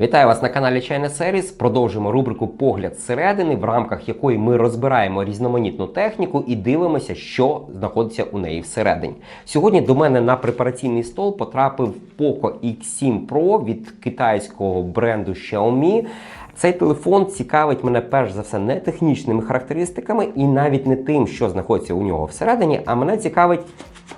Вітаю вас на каналі Чайна Сервіс. Продовжуємо рубрику Погляд зсередини, в рамках якої ми розбираємо різноманітну техніку і дивимося, що знаходиться у неї всередині. Сьогодні до мене на препараційний стол потрапив Poco X7 Pro від китайського бренду Xiaomi. Цей телефон цікавить мене перш за все не технічними характеристиками і навіть не тим, що знаходиться у нього всередині, а мене цікавить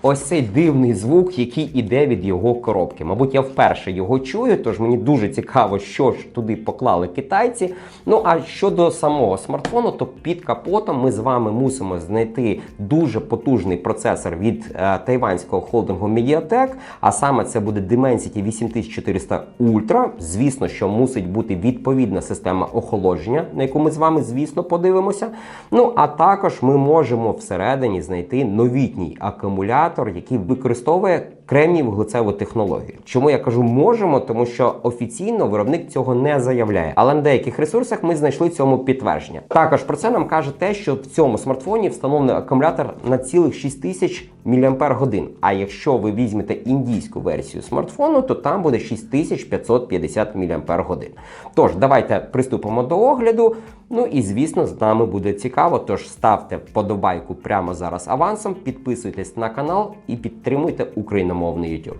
ось цей дивний звук, який іде від його коробки. Мабуть, я вперше його чую, тож мені дуже цікаво, що ж туди поклали китайці. Ну а щодо самого смартфону, то під капотом ми з вами мусимо знайти дуже потужний процесор від е, тайванського холдингу Mediatek, а саме це буде Dimensity 8400 Ultra. Звісно, що мусить бути відповідна система охолодження, на яку ми з вами, звісно, подивимося. Ну а також ми можемо всередині знайти новітній акумулятор, який використовує кремній вуглецеву технологію. Чому я кажу можемо? Тому що офіційно виробник цього не заявляє. Але на деяких ресурсах ми знайшли цьому підтвердження. Також про це нам каже те, що в цьому смартфоні встановлений акумулятор на цілих 6000 мАч. А якщо ви візьмете індійську версію смартфону, то там буде 6550 мАч. Тож, давайте приступимо до огляду. Ну і звісно, з нами буде цікаво. Тож ставте вподобайку прямо зараз авансом, підписуйтесь на канал і підтримуйте україномовний YouTube.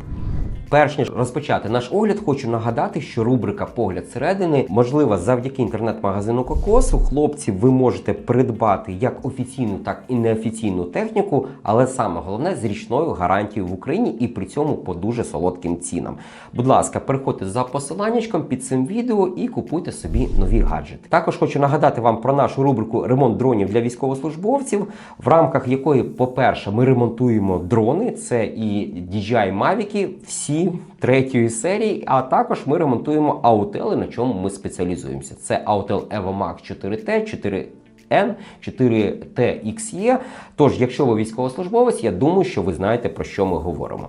Перш ніж розпочати наш огляд, хочу нагадати, що рубрика Погляд середини можлива завдяки інтернет-магазину Кокосу. Хлопці, ви можете придбати як офіційну, так і неофіційну техніку, але саме головне з річною гарантією в Україні і при цьому по дуже солодким цінам. Будь ласка, переходьте за посиланнячком під цим відео і купуйте собі нові гаджети. Також хочу нагадати вам про нашу рубрику Ремонт дронів для військовослужбовців, в рамках якої, по-перше, ми ремонтуємо дрони, це і DJI Mavic, всі третьої серії, а також ми ремонтуємо аутели, на чому ми спеціалізуємося. Це Autel EvoMax 4T, 4 N, 4TXE. Тож, якщо ви військовослужбовець, я думаю, що ви знаєте про що ми говоримо.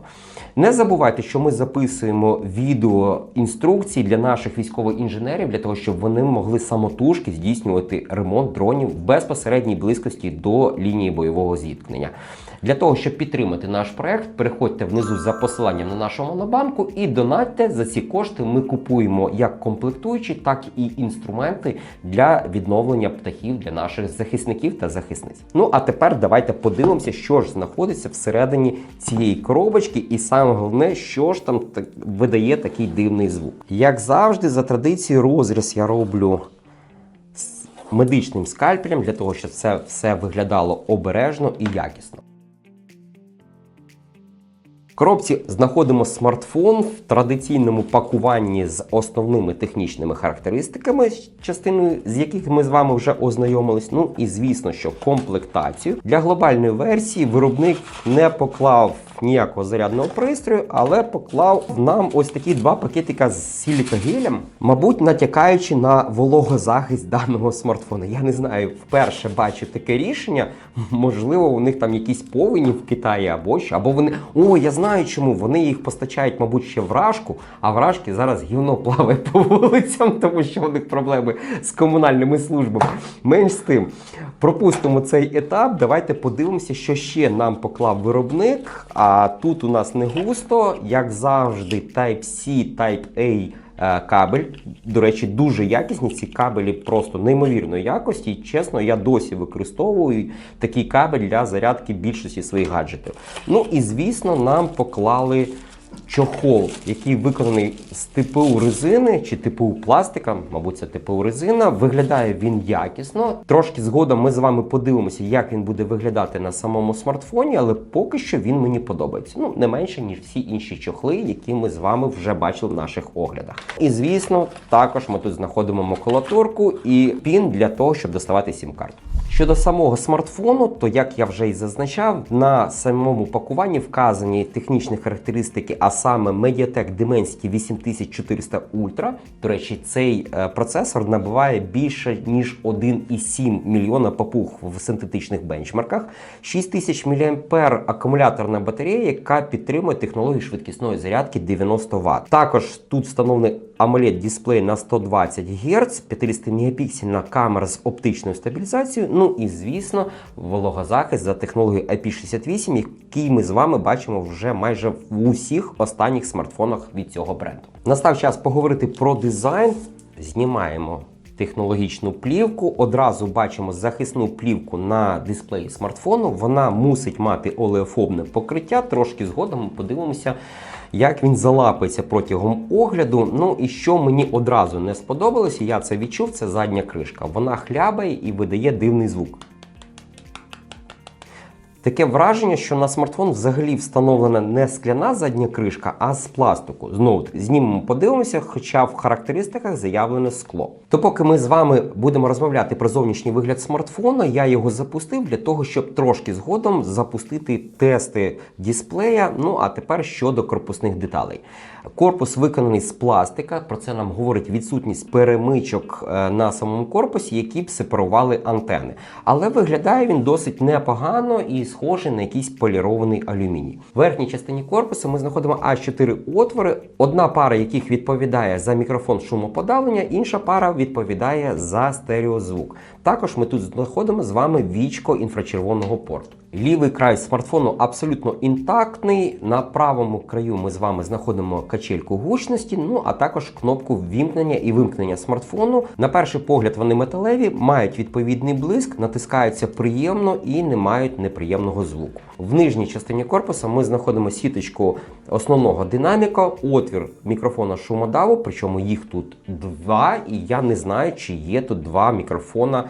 Не забувайте, що ми записуємо відео інструкції для наших військових інженерів, для того, щоб вони могли самотужки здійснювати ремонт дронів в безпосередній близькості до лінії бойового зіткнення. Для того, щоб підтримати наш проект, переходьте внизу за посиланням на нашу монобанку і донатьте за ці кошти. Ми купуємо як комплектуючі, так і інструменти для відновлення птахів для наших захисників та захисниць. Ну а тепер давайте подивимося, що ж знаходиться всередині цієї коробочки, і саме головне, що ж там так видає такий дивний звук. Як завжди, за традицією, розріз я роблю медичним скальпелем для того, щоб це все виглядало обережно і якісно. Коробці знаходимо смартфон в традиційному пакуванні з основними технічними характеристиками, частиною з яких ми з вами вже ознайомились. Ну і звісно, що комплектацію для глобальної версії виробник не поклав ніякого зарядного пристрою, але поклав нам ось такі два пакетика з силікагелем, мабуть, натякаючи на вологозахист даного смартфона. Я не знаю, вперше бачу таке рішення. Можливо, у них там якісь повені в Китаї або що, або вони. О, я знаю чому. Вони їх постачають, мабуть, ще вражку, а вражки зараз гівно плаває по вулицям, тому що у них проблеми з комунальними службами. Менш з тим, пропустимо цей етап. Давайте подивимося, що ще нам поклав виробник. А тут у нас не густо, як завжди, Type-C, Type-A кабель. До речі, дуже якісні ці кабелі просто неймовірної якості. І, чесно, я досі використовую такий кабель для зарядки більшості своїх гаджетів. Ну і звісно, нам поклали. Чохол, який виконаний з ТПУ резини чи ТПУ пластика, мабуть, це ТПУ резина. Виглядає він якісно. Трошки згодом ми з вами подивимося, як він буде виглядати на самому смартфоні, але поки що він мені подобається. Ну, не менше, ніж всі інші чохли, які ми з вами вже бачили в наших оглядах. І звісно, також ми тут знаходимо макулатурку і пін для того, щоб доставати сім-карту. Щодо самого смартфону, то як я вже і зазначав, на самому пакуванні вказані технічні характеристики, а саме Mediatek Dimensity 8400 Ultra. До речі, цей е, процесор набуває більше ніж 1,7 мільйона папуг в синтетичних бенчмарках, 6000 мАh акумуляторна батарея, яка підтримує технологію швидкісної зарядки 90 Вт. Також тут встановлений amoled дисплей на 120 Гц, 50 мегапіксельна камера з оптичною стабілізацією. Ну і звісно, вологозахист за технологією IP68, який ми з вами бачимо вже майже в усіх останніх смартфонах від цього бренду. Настав час поговорити про дизайн. Знімаємо технологічну плівку. Одразу бачимо захисну плівку на дисплеї смартфону. Вона мусить мати олеофобне покриття. Трошки згодом ми подивимося, як він залапиться протягом огляду. Ну і що мені одразу не сподобалося, я це відчув. Це задня кришка. Вона хлябає і видає дивний звук. Таке враження, що на смартфон взагалі встановлена не скляна задня кришка, а з пластику. Знову знімемо, подивимося, хоча в характеристиках заявлене скло. То поки ми з вами будемо розмовляти про зовнішній вигляд смартфона, я його запустив для того, щоб трошки згодом запустити тести дисплея. Ну а тепер щодо корпусних деталей. Корпус виконаний з пластика. Про це нам говорить відсутність перемичок е, на самому корпусі, які б сепарували антени. Але виглядає він досить непогано і схожий на якийсь полірований алюміній. В верхній частині корпусу ми знаходимо аж 4 отвори, одна пара яких відповідає за мікрофон шумоподавлення, інша пара відповідає за стереозвук. Також ми тут знаходимо з вами вічко інфрачервоного порту. Лівий край смартфону абсолютно інтактний. На правому краю ми з вами знаходимо качельку гучності, ну а також кнопку ввімкнення і вимкнення смартфону. На перший погляд вони металеві, мають відповідний блиск, натискаються приємно і не мають неприємного звуку. В нижній частині корпуса ми знаходимо сіточку основного динаміка, отвір мікрофона шумодаву, причому їх тут два, і я не знаю, чи є тут два мікрофона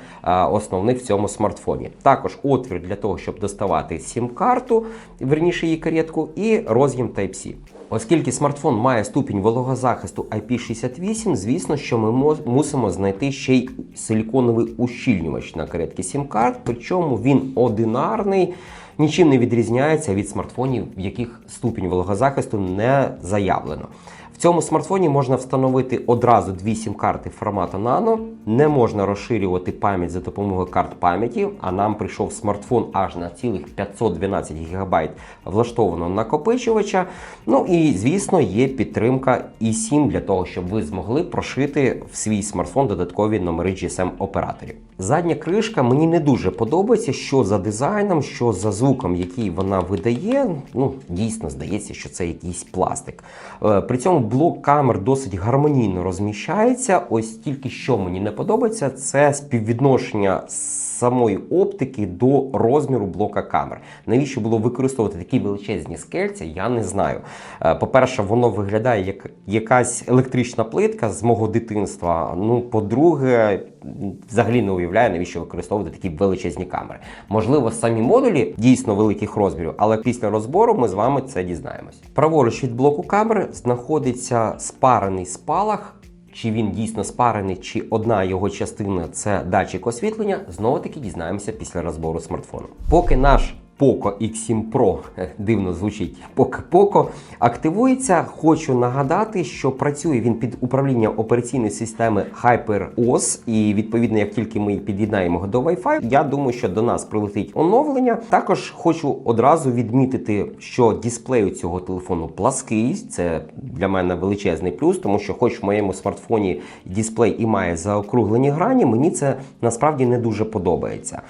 основних в цьому смартфоні. Також отвір для того, щоб доставати сім-карту, верніше її каретку, і роз'єм Type-C. Оскільки смартфон має ступінь вологозахисту IP68, звісно, що ми мусимо знайти ще й силіконовий ущільнювач на каретки сім-карт, причому він одинарний. Нічим не відрізняється від смартфонів, в яких ступінь вологозахисту не заявлено. В цьому смартфоні можна встановити одразу дві сім-карти формату Nano. Не можна розширювати пам'ять за допомогою карт пам'яті, а нам прийшов смартфон аж на цілих 512 ГБ влаштованого накопичувача. Ну і звісно, є підтримка eSIM для того, щоб ви змогли прошити в свій смартфон додаткові номери GSM операторів. Задня кришка мені не дуже подобається, що за дизайном, що за звуком, який вона видає. Ну, дійсно здається, що це якийсь пластик. Е, при цьому блок камер досить гармонійно розміщається. Ось тільки що мені не подобається, це співвідношення самої оптики до розміру блока камер. Навіщо було використовувати такі величезні скельця, я не знаю. Е, по-перше, воно виглядає як якась електрична плитка з мого дитинства. Ну, по-друге, взагалі не уявляю, навіщо використовувати такі величезні камери. Можливо, самі модулі дійсно великих розмірів, але після розбору ми з вами це дізнаємось. Праворуч від блоку камери знаходиться спарений спалах. Чи він дійсно спарений, чи одна його частина це датчик освітлення, знову таки дізнаємося після розбору смартфону. Поки наш Poco X7 Pro, дивно звучить поки Poco, активується. Хочу нагадати, що працює він під управлінням операційної системи HyperOS, і відповідно, як тільки ми під'єднаємо його до Wi-Fi, я думаю, що до нас прилетить оновлення. Також хочу одразу відмітити, що дисплей у цього телефону плаский. Це для мене величезний плюс, тому що, хоч в моєму смартфоні дисплей і має заокруглені грані, мені це насправді не дуже подобається.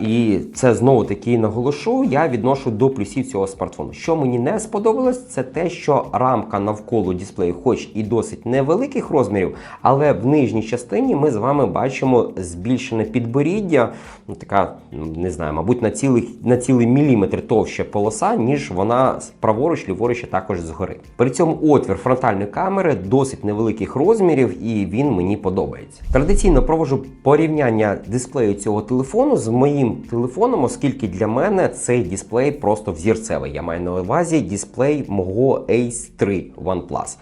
І це знову таки наголошу. Я відношу до плюсів цього смартфону. Що мені не сподобалось, це те, що рамка навколо дисплею, хоч і досить невеликих розмірів, але в нижній частині ми з вами бачимо збільшене підборіддя. Ну, така, ну, не знаю, мабуть, на цілий, на цілий міліметр товща полоса, ніж вона праворуч, ліворуч, також згори. При цьому отвір фронтальної камери досить невеликих розмірів, і він мені подобається. Традиційно провожу порівняння дисплею цього телефону з моїм телефоном, оскільки для мене цей дисплей просто взірцевий. Я маю на увазі дисплей мого Ace 3 OnePlus.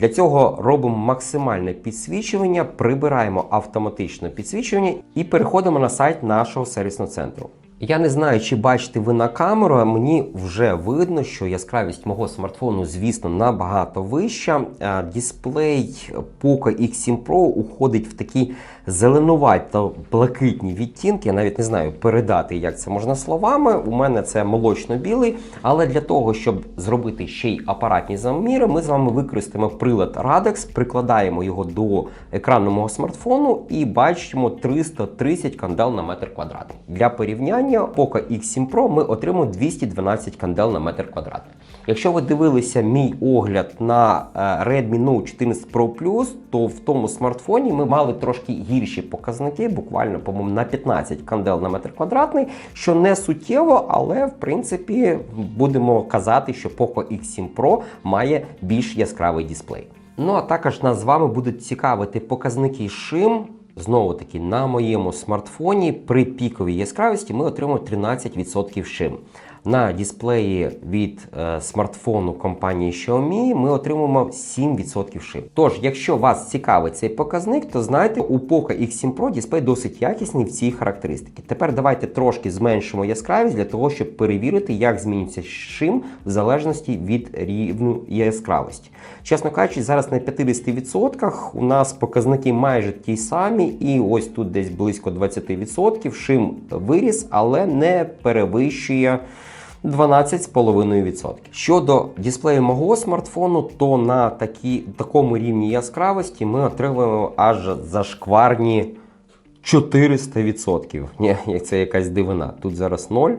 Для цього робимо максимальне підсвічування, прибираємо автоматичне підсвічування і переходимо на сайт нашого сервісного центру. Я не знаю, чи бачите ви на камеру, а мені вже видно, що яскравість мого смартфону, звісно, набагато вища. А Дисплей Poco X7 Pro уходить в такі зеленуваті блакитні відтінки. Я навіть не знаю передати, як це можна словами. У мене це молочно-білий. Але для того, щоб зробити ще й апаратні заміри, ми з вами використаємо прилад Radex, прикладаємо його до екрану мого смартфону і бачимо 330 кандел на метр квадратний. Для порівняння Poco X7 Pro ми отримуємо 212 кандел на метр квадратний. Якщо ви дивилися мій огляд на е, Redmi Note 14 Pro Plus, то в тому смартфоні ми мали трошки гірші показники, буквально, по-моєму, на 15 кандел на метр квадратний, що не суттєво, але в принципі будемо казати, що Poco X7 Pro має більш яскравий дисплей. Ну а також нас з вами будуть цікавити показники шим. Знову таки, на моєму смартфоні при піковій яскравості ми отримуємо 13% шим. На дисплеї від е, смартфону компанії Xiaomi ми отримуємо 7% шим. Тож, якщо вас цікавить цей показник, то знайте, у Poco X7 Pro дисплей досить якісний в цій характеристики. Тепер давайте трошки зменшимо яскравість для того, щоб перевірити, як змінюється шим в залежності від рівну яскравості. Чесно кажучи, зараз на 50% у нас показники майже ті самі, і ось тут десь близько 20% шим виріс, але не перевищує. 12,5%. Щодо дисплею мого смартфону, то на такі, такому рівні яскравості ми отримуємо аж зашкварні 400%. Ні, це якась дивина. Тут зараз 0.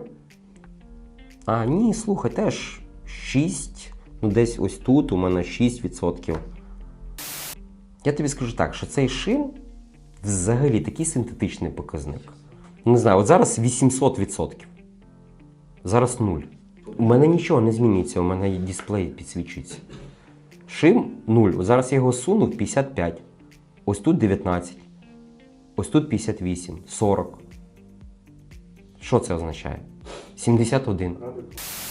А, ні, слухай, теж 6. Ну, десь ось тут у мене 6%. Я тобі скажу так, що цей шим взагалі такий синтетичний показник. Не знаю, от зараз 800%. Зараз нуль. У мене нічого не зміниться, у мене дисплей підсвічується. Шим 0. Зараз я його суну в 55. Ось тут 19. Ось тут 58, 40. Що це означає? 71.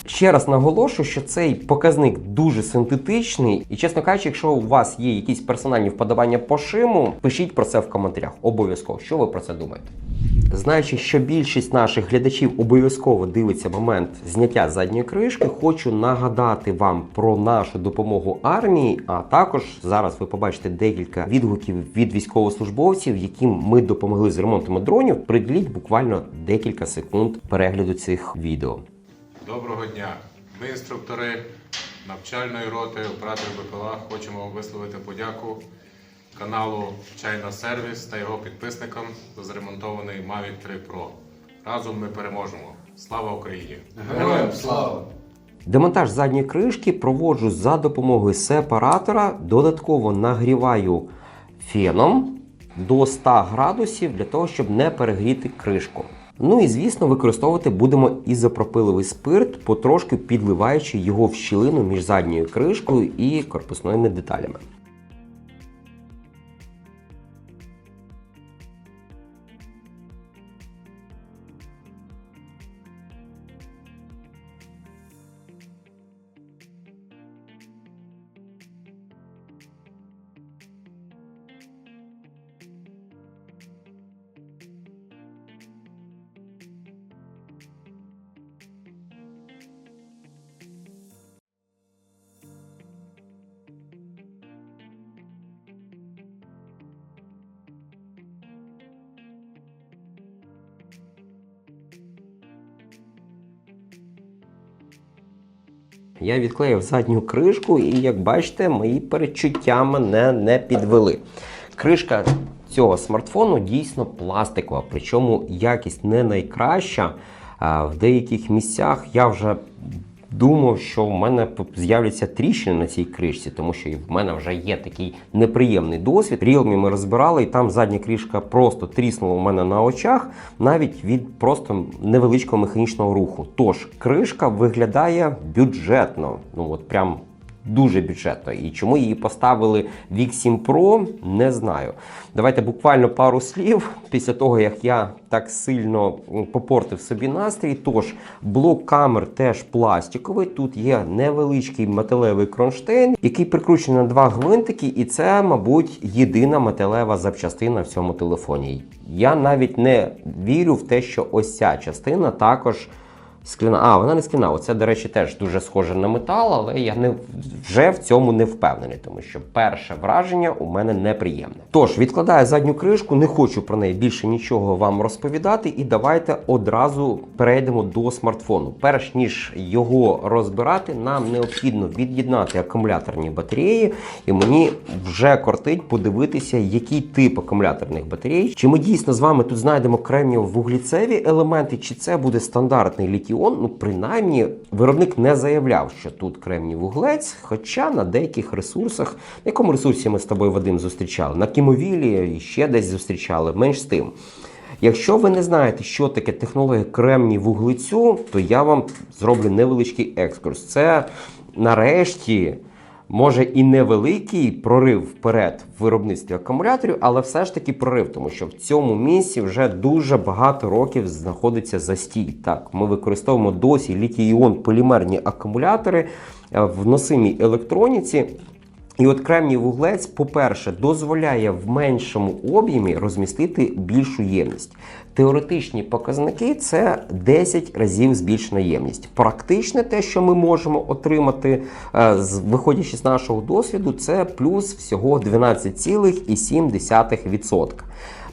Ще раз наголошую, що цей показник дуже синтетичний, і, чесно кажучи, якщо у вас є якісь персональні вподобання по шиму, пишіть про це в коментарях. Обов'язково, що ви про це думаєте. Знаючи, що більшість наших глядачів обов'язково дивиться момент зняття задньої кришки, хочу нагадати вам про нашу допомогу армії. А також зараз ви побачите декілька відгуків від військовослужбовців, яким ми допомогли з ремонтом дронів. Приділіть буквально декілька секунд перегляду цих відео. Доброго дня! Ми, інструктори навчальної роти, оператори БПЛА, хочемо висловити подяку каналу Чайна Сервіс та його підписникам за зремонтований Mavic 3 Pro. Разом ми переможемо! Слава Україні! Героям слава! Демонтаж задньої кришки проводжу за допомогою сепаратора. Додатково нагріваю феном до 100 градусів для того, щоб не перегріти кришку. Ну і звісно, використовувати будемо ізопропиловий спирт, потрошки підливаючи його в щілину між задньою кришкою і корпусними деталями. Я відклеїв задню кришку, і як бачите, мої перечуття мене не підвели. Кришка цього смартфону дійсно пластикова, причому якість не найкраща. В деяких місцях я вже думав, що в мене з'являться тріщини на цій кришці, тому що в мене вже є такий неприємний досвід. Realme ми розбирали, і там задня кришка просто тріснула у мене на очах, навіть від просто невеличкого механічного руху. Тож кришка виглядає бюджетно. Ну от прям дуже бюджетно. І чому її поставили в X7 Pro, не знаю. Давайте буквально пару слів після того, як я так сильно попортив собі настрій. Тож, блок камер теж пластиковий. Тут є невеличкий металевий кронштейн, який прикручений на два гвинтики, і це, мабуть, єдина металева запчастина в цьому телефоні. Я навіть не вірю в те, що ось ця частина також. Скляна, а вона не скляна. Оце, до речі, теж дуже схоже на метал, але я не вже в цьому не впевнений, тому що перше враження у мене неприємне. Тож відкладаю задню кришку, не хочу про неї більше нічого вам розповідати. І давайте одразу перейдемо до смартфону. Перш ніж його розбирати, нам необхідно від'єднати акумуляторні батареї, і мені вже кортить подивитися, який тип акумуляторних батарей. Чи ми дійсно з вами тут знайдемо кремнієво-вуглецеві елементи, чи це буде стандартний літіон? Ну, принаймні, виробник не заявляв, що тут кремній вуглець, хоча на деяких ресурсах, на якому ресурсі ми з тобою Вадим зустрічали? На Кімовілі і ще десь зустрічали, менш з тим. Якщо ви не знаєте, що таке технологія кремній вуглецю, то я вам зроблю невеличкий екскурс. Це нарешті може і невеликий прорив вперед в виробництві акумуляторів, але все ж таки прорив, тому що в цьому місці вже дуже багато років знаходиться застій. Так, ми використовуємо досі літій-іон полімерні акумулятори е, в носимій електроніці. І от кремній вуглець, по-перше, дозволяє в меншому об'ємі розмістити більшу ємність. Теоретичні показники це 10 разів збільшена ємність. Практичне те, що ми можемо отримати, е, виходячи з нашого досвіду, це плюс всього 12,7%.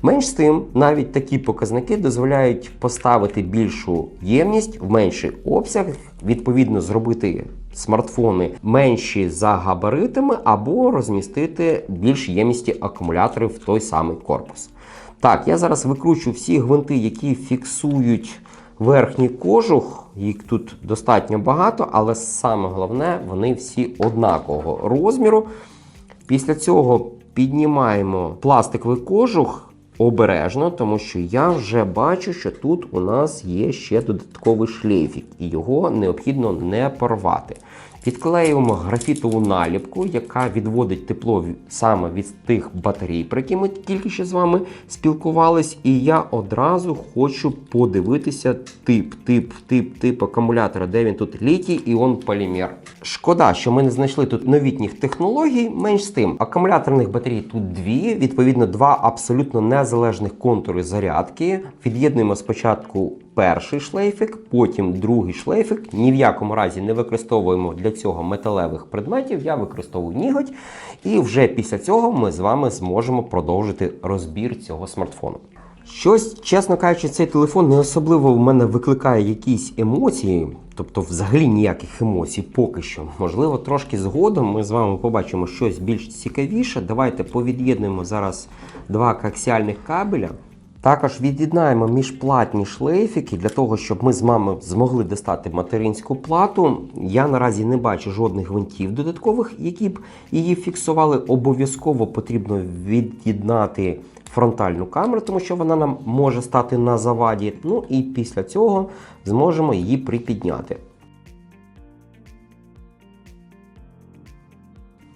Менш з тим, навіть такі показники дозволяють поставити більшу ємність в менший обсяг, відповідно зробити смартфони менші за габаритами або розмістити більш ємності акумуляторів в той самий корпус. Так, я зараз викручу всі гвинти, які фіксують верхній кожух. Їх тут достатньо багато, але саме головне, вони всі однакового розміру. Після цього піднімаємо пластиковий кожух обережно, тому що я вже бачу, що тут у нас є ще додатковий шлейфік, і його необхідно не порвати. Підклеюємо графітову наліпку, яка відводить тепло саме від тих батарей, про які ми тільки що з вами спілкувались. І я одразу хочу подивитися тип, тип, тип, тип акумулятора, де він тут літій іон полімер. Шкода, що ми не знайшли тут новітніх технологій. Менш з тим, акумуляторних батарей тут дві, відповідно, два абсолютно незалежних контури зарядки. Від'єднуємо спочатку перший шлейфик, потім другий шлейфик. Ні в якому разі не використовуємо для цього металевих предметів. Я використовую ніготь. І вже після цього ми з вами зможемо продовжити розбір цього смартфону. Щось, чесно кажучи, цей телефон не особливо в мене викликає якісь емоції, тобто взагалі ніяких емоцій поки що. Можливо, трошки згодом ми з вами побачимо щось більш цікавіше. Давайте повід'єднуємо зараз два коаксіальних кабеля. Також від'єднаємо міжплатні шлейфики для того, щоб ми з вами змогли достати материнську плату. Я наразі не бачу жодних гвинтів додаткових, які б її фіксували. Обов'язково потрібно від'єднати фронтальну камеру, тому що вона нам може стати на заваді. Ну і після цього зможемо її припідняти.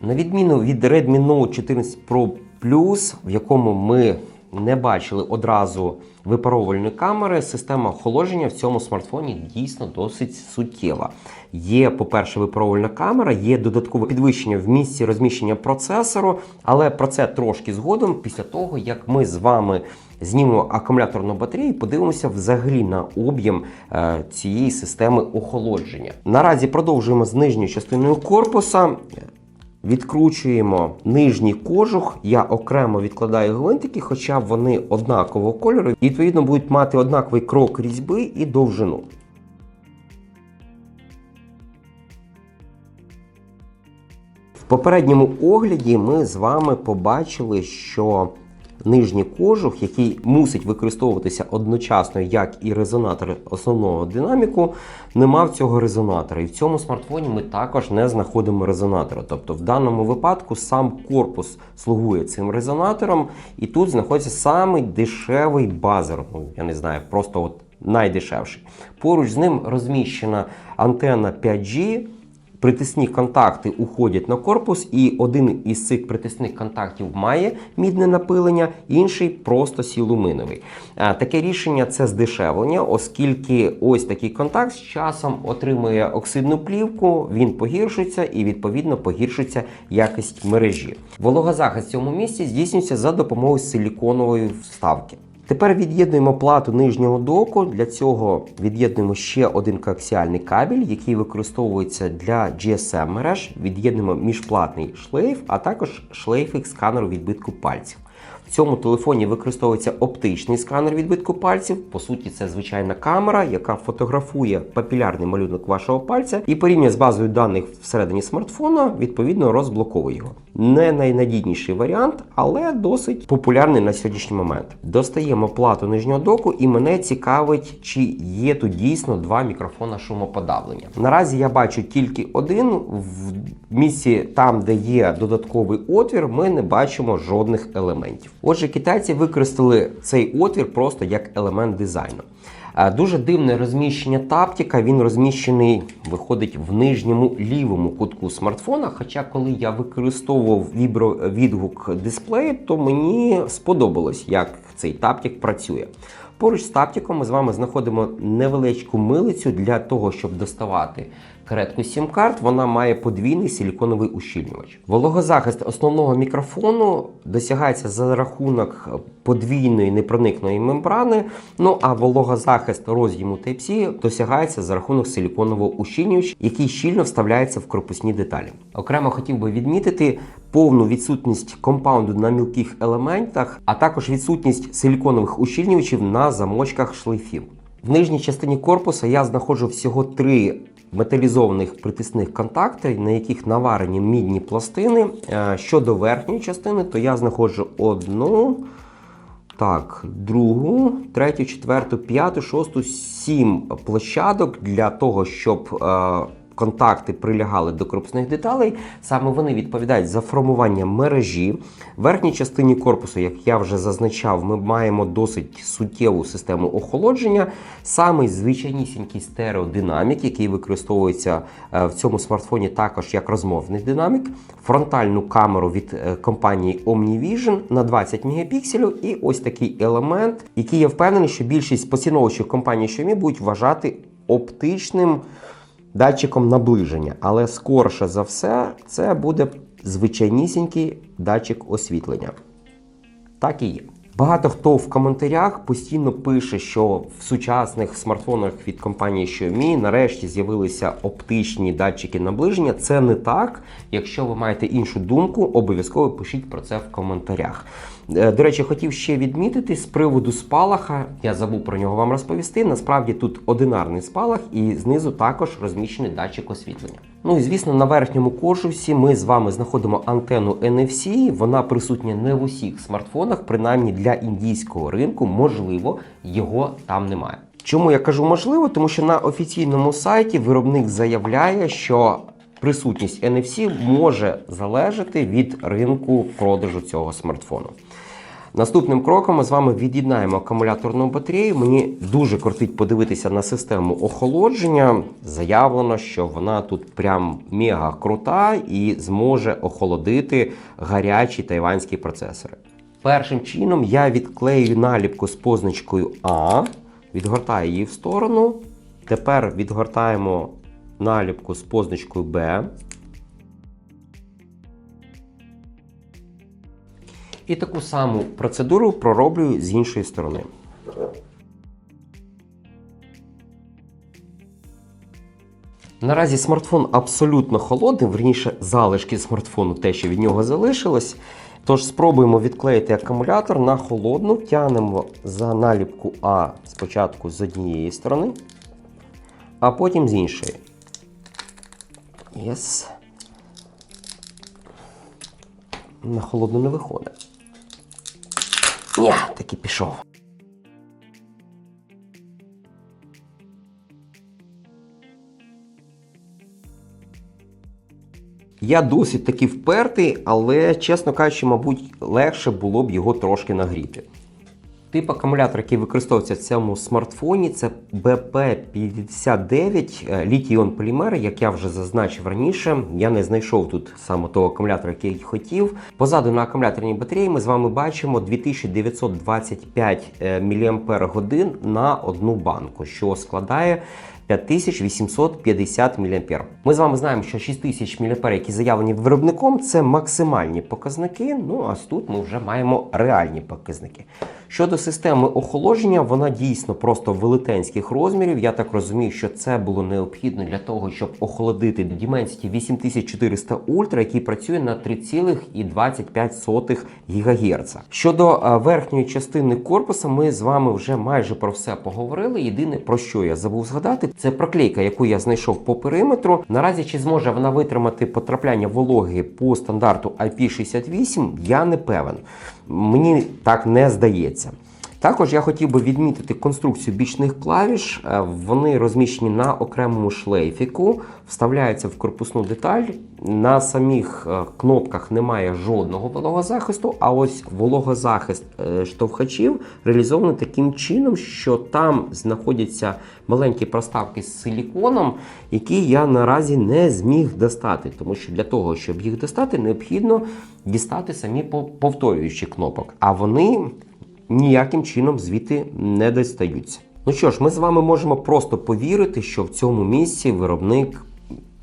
На відміну від Redmi Note 14 Pro Plus, в якому ми не бачили одразу випаровувальної камери, система охолодження в цьому смартфоні дійсно досить суттєва. Є, по-перше, випаровувальна камера, є додаткове підвищення в місці розміщення процесору, але про це трошки згодом, після того, як ми з вами знімемо акумуляторну батарею, і подивимося взагалі на об'єм е, цієї системи охолодження. Наразі продовжуємо з нижньою частиною корпуса. Відкручуємо нижній кожух. Я окремо відкладаю гвинтики, хоча вони однакового кольору, і відповідно будуть мати однаковий крок різьби і довжину. В попередньому огляді ми з вами побачили, що нижній кожух, який мусить використовуватися одночасно, як і резонатор основного динаміку, не мав цього резонатора. І в цьому смартфоні ми також не знаходимо резонатора. Тобто, в даному випадку сам корпус слугує цим резонатором, і тут знаходиться самий дешевий базер. Ну, я не знаю, просто от найдешевший. Поруч з ним розміщена антенна 5G. Притисні контакти уходять на корпус, і один із цих притисних контактів має мідне напилення, інший просто сілуминовий. Таке рішення це здешевлення, оскільки ось такий контакт з часом отримує оксидну плівку, він погіршується і відповідно погіршується якість мережі. Вологозахист в цьому місці здійснюється за допомогою силіконової вставки. Тепер від'єднуємо плату нижнього доку. Для цього від'єднуємо ще один коаксіальний кабель, який використовується для GSM мереж. Від'єднуємо міжплатний шлейф, а також шлейфик сканеру відбитку пальців. В цьому телефоні використовується оптичний сканер відбитку пальців. По суті, це звичайна камера, яка фотографує папілярний малюнок вашого пальця і порівнює з базою даних всередині смартфона, відповідно розблоковує його. Не найнадійніший варіант, але досить популярний на сьогоднішній момент. Достаємо плату нижнього доку, і мене цікавить, чи є тут дійсно два мікрофона шумоподавлення. Наразі я бачу тільки один. В місці там, де є додатковий отвір, ми не бачимо жодних елементів. Отже, китайці використали цей отвір просто як елемент дизайну. Е, Дуже дивне розміщення таптіка, Він розміщений, виходить в нижньому лівому кутку смартфона. Хоча, коли я використовував вібровідгук дисплею, то мені сподобалось, як цей таптік працює. Поруч з таптіком ми з вами знаходимо невеличку милицю для того, щоб доставати каретку сім-карт. Вона має подвійний силіконовий ущільнювач. Вологозахист основного мікрофону досягається за рахунок подвійної непроникної мембрани. Ну а вологозахист роз'єму Type-C досягається за рахунок силіконового ущільнювача, який щільно вставляється в корпусні деталі. Окремо хотів би відмітити повну відсутність компаунду на мілких елементах, а також відсутність силіконових ущільнювачів на замочках шлейфів. В нижній частині корпуса я знаходжу всього три металізованих притисних контактів, на яких наварені мідні пластини. Е, Щодо верхньої частини, то я знаходжу одну, так, другу, третю, четверту, п'яту, шосту, сім площадок для того, щоб е, контакти прилягали до корпусних деталей. Саме вони відповідають за формування мережі. В верхній частині корпусу, як я вже зазначав, ми маємо досить суттєву систему охолодження. Самий звичайнісінький стереодинамік, який використовується е, в цьому смартфоні також як розмовний динамік, фронтальну камеру від е, компанії OmniVision на 20 мегапікселів, і ось такий елемент, який я впевнений, що більшість поціновувачів компанії Xiaomi будуть вважати оптичним датчиком наближення. Але скорше за все, це буде звичайнісінький датчик освітлення. Так і є. Багато хто в коментарях постійно пише, що в сучасних смартфонах від компанії Xiaomi нарешті з'явилися оптичні датчики наближення. Це не так. Якщо ви маєте іншу думку, обов'язково пишіть про це в коментарях. Е, До речі, хотів ще відмітити з приводу спалаха. Я забув про нього вам розповісти. Насправді тут одинарний спалах, і знизу також розміщений датчик освітлення. Ну і звісно, на верхньому корпусі ми з вами знаходимо антенну NFC. Вона присутня не в усіх смартфонах, принаймні для індійського ринку, можливо, його там немає. Чому я кажу можливо? Тому що на офіційному сайті виробник заявляє, що присутність NFC може залежати від ринку продажу цього смартфону. Наступним кроком ми з вами від'єднаємо акумуляторну батарею. Мені дуже кортить подивитися на систему охолодження. Заявлено, що вона тут прям мега крута і зможе охолодити гарячі тайванські процесори. Першим чином я відклею наліпку з позначкою А, відгортаю її в сторону. Тепер відгортаємо наліпку з позначкою Б. І таку саму процедуру пророблю з іншої сторони. Наразі смартфон абсолютно холодний, верніше залишки смартфону, те, що від нього залишилось. Тож спробуємо відклеїти акумулятор на холодну, тягнемо за наліпку А спочатку з однієї сторони, а потім з іншої. Єс. На холодну не виходить. Ні, таки пішов. Я досить таки впертий, але, чесно кажучи, мабуть, легше було б його трошки нагріти. Тип акумулятора, який використовується в цьому смартфоні, це BP59 е, літій-іон полімер. Як я вже зазначив раніше, я не знайшов тут саме того акумулятора, який хотів. Позаду на акумуляторній батареї ми з вами бачимо 2925 мАч на одну банку, що складає 5850 мА. Ми з вами знаємо, що 6000 мА, які заявлені виробником, це максимальні показники. Ну а тут ми вже маємо реальні показники. Щодо системи охолодження, вона дійсно просто велетенських розмірів. Я так розумію, що це було необхідно для того, щоб охолодити Dimensity 8400 Ultra, який працює на 3,25 ГГц. Щодо е, верхньої частини корпуса, ми з вами вже майже про все поговорили. Єдине про що я забув згадати, це проклейка, яку я знайшов по периметру. Наразі чи зможе вона витримати потрапляння вологи по стандарту IP68, я не певен. Мені так не здається. Також я хотів би відмітити конструкцію бічних клавіш. Е, Вони розміщені на окремому шлейфіку, вставляються в корпусну деталь. На самих е, кнопках немає жодного вологозахисту, а ось вологозахист е, штовхачів реалізований таким чином, що там знаходяться маленькі проставки з силіконом, які я наразі не зміг достати, тому що для того, щоб їх достати, необхідно дістати самі по- повторюючі кнопок. А вони ніяким чином звідти не достаються. Ну що ж, ми з вами можемо просто повірити, що в цьому місці виробник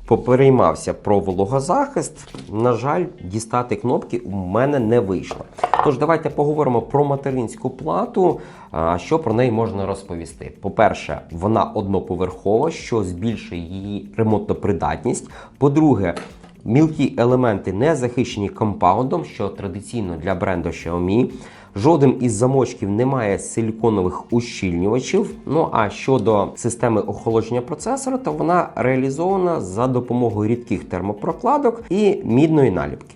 попереймався про вологозахист. На жаль, дістати кнопки у мене не вийшло. Тож давайте поговоримо про материнську плату. Що про неї можна розповісти? По-перше, вона одноповерхова, що збільшує її ремонтопридатність. По-друге, Мілкі елементи не захищені компаундом, що традиційно для бренду Xiaomi. Жоден із замочків не має силіконових ущільнювачів. Ну а щодо системи охолодження процесора, то вона реалізована за допомогою рідких термопрокладок і мідної наліпки.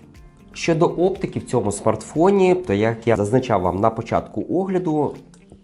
Щодо оптики в цьому смартфоні, то як я зазначав вам на початку огляду,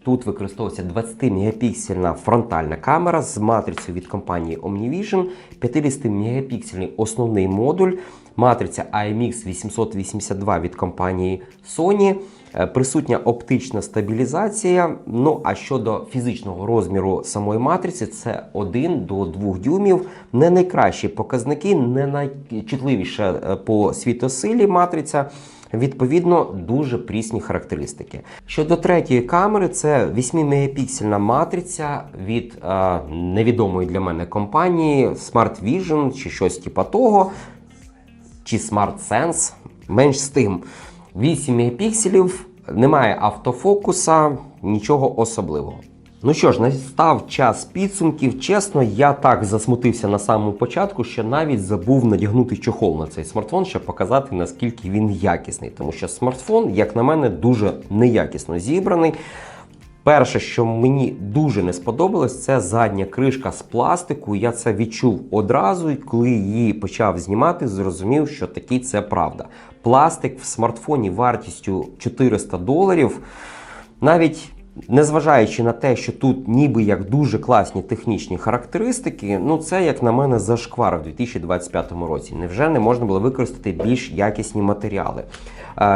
тут використовується 20-мегапіксельна фронтальна камера з матрицею від компанії OmniVision, 50-мегапіксельний основний модуль, матриця IMX 882 від компанії Sony. Е, Присутня оптична стабілізація. Ну а щодо фізичного розміру самої матриці, це 1 до 2 дюймів. Не найкращі показники, не найчутливіша е, по світосилі матриця. Відповідно, дуже прісні характеристики. Щодо третьої камери, це 8-мегапіксельна матриця від е, невідомої для мене компанії Smart Vision чи щось типа того, чи Smart Sense. Менш з тим. 8 мегапікселів, немає автофокуса, нічого особливого. Ну що ж, настав час підсумків. Чесно, я так засмутився на самому початку, що навіть забув надягнути чохол на цей смартфон, щоб показати, наскільки він якісний. Тому що смартфон, як на мене, дуже неякісно зібраний. Перше, що мені дуже не сподобалось, це задня кришка з пластику. Я це відчув одразу, і коли її почав знімати, зрозумів, що таки це правда. Пластик в смартфоні вартістю 400 доларів. Навіть незважаючи на те, що тут ніби як дуже класні технічні характеристики, ну це, як на мене, зашквар в 2025 році. Невже не можна було використати більш якісні матеріали?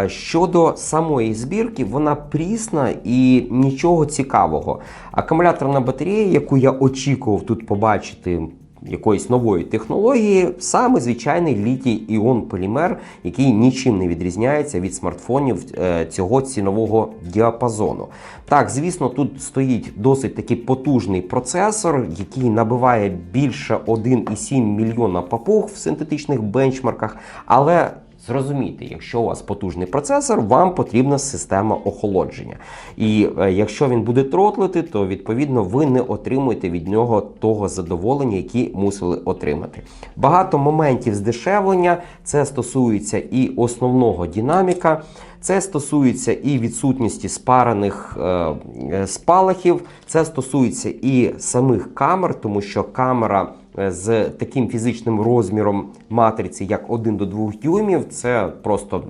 Щодо самої збірки, вона прісна і нічого цікавого. Акумуляторна батарея, яку я очікував тут побачити. Якоїсь нової технології, саме звичайний літій іон полімер, який нічим не відрізняється від смартфонів е, цього цінового діапазону. Так, звісно, тут стоїть досить таки потужний процесор, який набиває більше 1,7 мільйона папуг в синтетичних бенчмарках, але Зрозумійте, якщо у вас потужний процесор, вам потрібна система охолодження. І е, якщо він буде тротлити, то відповідно ви не отримуєте від нього того задоволення, яке мусили отримати. Багато моментів здешевлення це стосується і основного динаміка. Це стосується і відсутності спарених е, е, спалахів, це стосується і самих камер, тому що камера з таким фізичним розміром матриці, як 1 до 2 дюймів, це просто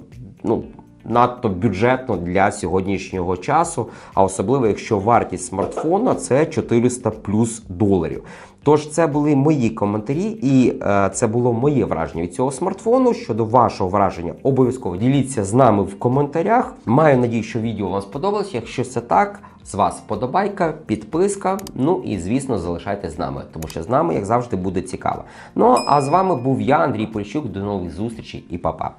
ну, надто бюджетно для сьогоднішнього часу, а особливо якщо вартість смартфона це 400 плюс доларів. Тож це були мої коментарі, і е, це було моє враження від цього смартфону. Щодо вашого враження, обов'язково діліться з нами в коментарях. Маю надію, що відео вам сподобалось. Якщо це так, з вас вподобайка, підписка. Ну і звісно, залишайтесь з нами, тому що з нами, як завжди, буде цікаво. Ну а з вами був я, Андрій Польщук. До нових зустрічей і па-па.